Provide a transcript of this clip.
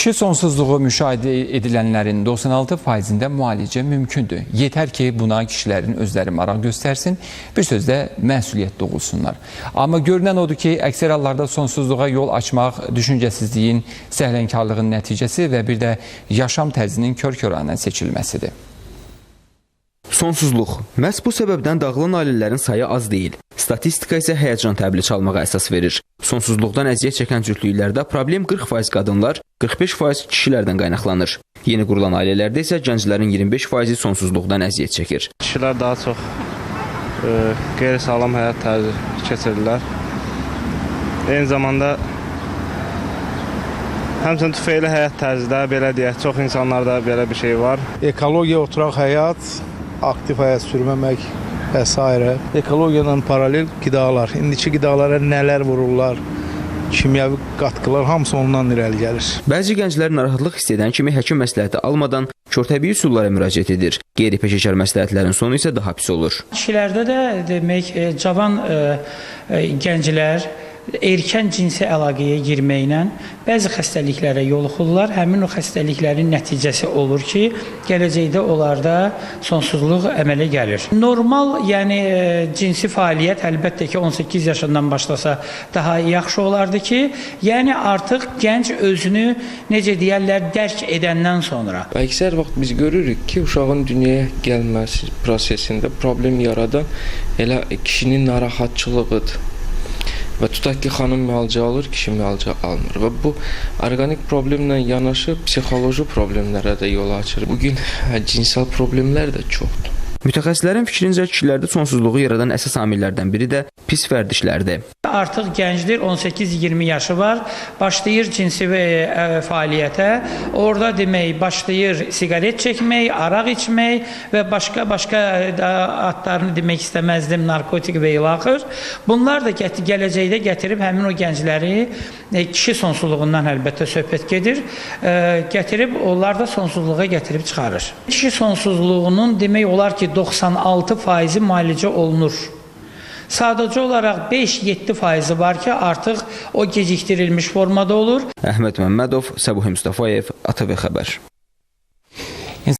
Kişi sonsuzluğu müşahidə edilənlərin 96%-də müalicə mümkündür. Yetər ki, buna kişilərin özləri maraq göstərsin, bir sözlə məsuliyyət doğulsunlar. Amma görünən odur ki, əksər hallarda sonsuzluğa yol açmaq düşüncəsizliyin, səhlənkarlığın nəticəsi və bir də yaşam tərzinin kör-köranə seçilməsidir. Sonsuzluq. Məhz bu səbəbdən dağılan ailələrin sayı az deyil. Statistika isə həyəcan təbili çalmağa əsas verir. Sonsuzluqdan əziyyət çəkən cütlüklərdə problem 40% qadınlar, 45% kişilərdən qaynaqlanır. Yeni qurulan ailələrdə isə gənclərin 25%-i sonsuzluqdan əziyyət çəkir. Kişilər daha çox e, qeyri-sağlam həyat tərzi keçirirlər. Eyni zamanda həmçinin tüfeyli həyat tərzidə belə deyək, çox insanlarda belə bir şey var. ekologiya oturaq həyat, aktiv həyat sürməmək və s. Ekologiya ilə paralel qidalar. İndiki qidalara nələr vururlar, kimyəvi qatqılar hamısı ondan irəli gəlir. Bəzi gənclər narahatlıq hiss edən kimi həkim məsləhəti almadan körtəbii üsullara müraciət edir. Qeyri-peşəkar məsləhətlərin sonu isə daha pis olur. Kişilərdə də demək e, cavan e, e, gənclər erkən cinsi əlaqəyə girməklə bəzi xəstəliklərə yoluxurlar. Həmin o xəstəliklərin nəticəsi olur ki, gələcəkdə onlarda sonsuzluq əmələ gəlir. Normal, yəni e, cinsi fəaliyyət əlbəttə ki 18 yaşından başlasa daha yaxşı olardı ki, yəni artıq gənc özünü necə deyərlər dərk edəndən sonra Əksər vaxt biz görürük ki, uşağın dünyaya gəlməsi prosesində problem yaradan elə kişinin narahatçılığıdır. Və tutaq ki, xanım müalicə alır, kişi müalicə almır və bu orqanik problemlə yanaşı psixoloji problemlərə də yol açır. Bu gün hə, cinsel problemlər də çoxdur. Mütəxəssislərin fikrincə kişilərdə sonsuzluğu yaradan əsas amillərdən biri də pis vərdişlərdir. Artıq gəncdir, 18-20 yaşı var, başlayır cinsi və ə, fəaliyyətə. Orada demək, başlayır siqaret çəkmək, araq içmək və başqa-başqa adlarını demək istəməzdim, narkotik və ilaxır. Bunlar da gət gələcəkdə gətirib həmin o gəncləri ə, kişi sonsuzluğundan əlbəttə söhbət gedir, ə, gətirib onlar da sonsuzluğa gətirib çıxarır. Kişi sonsuzluğunun demək olar ki 96% müalicə olunur. Sadəcə olaraq 5-7 faizi var ki, artıq o gecikdirilmiş formada olur. Əhməd Məmmədov, Səbuhi Mustafayev, ATV xəbər.